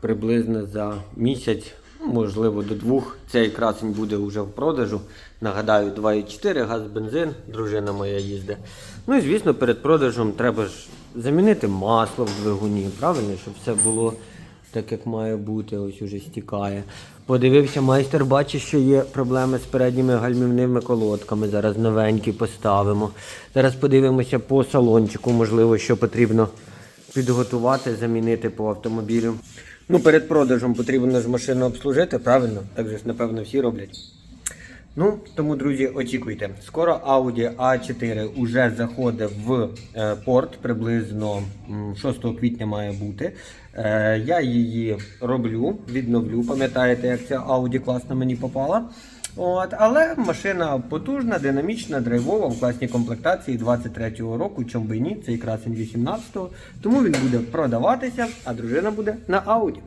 приблизно за місяць, ну, можливо, до двох. Цей красень буде вже в продажу. Нагадаю, 2,4 газ, бензин, дружина моя їздить. Ну і звісно, перед продажем треба ж замінити масло в двигуні, правильно, щоб все було так, як має бути, ось уже стікає. Подивився, майстер бачить, що є проблеми з передніми гальмівними колодками. Зараз новенькі поставимо. Зараз подивимося по салончику, можливо, що потрібно підготувати, замінити по автомобілю. Ну, перед продажем потрібно ж машину обслужити, правильно? Так же ж, напевно, всі роблять. Ну, тому, друзі, очікуйте. Скоро Audi A4 уже заходить в е, порт, приблизно 6 квітня має бути. Е, я її роблю, відновлю. Пам'ятаєте, як ця Audi класно мені попала. От, але машина потужна, динамічна, драйвова, в класній комплектації 23-го року, чому би ні, цей красень 18-го. Тому він буде продаватися, а дружина буде на Audi.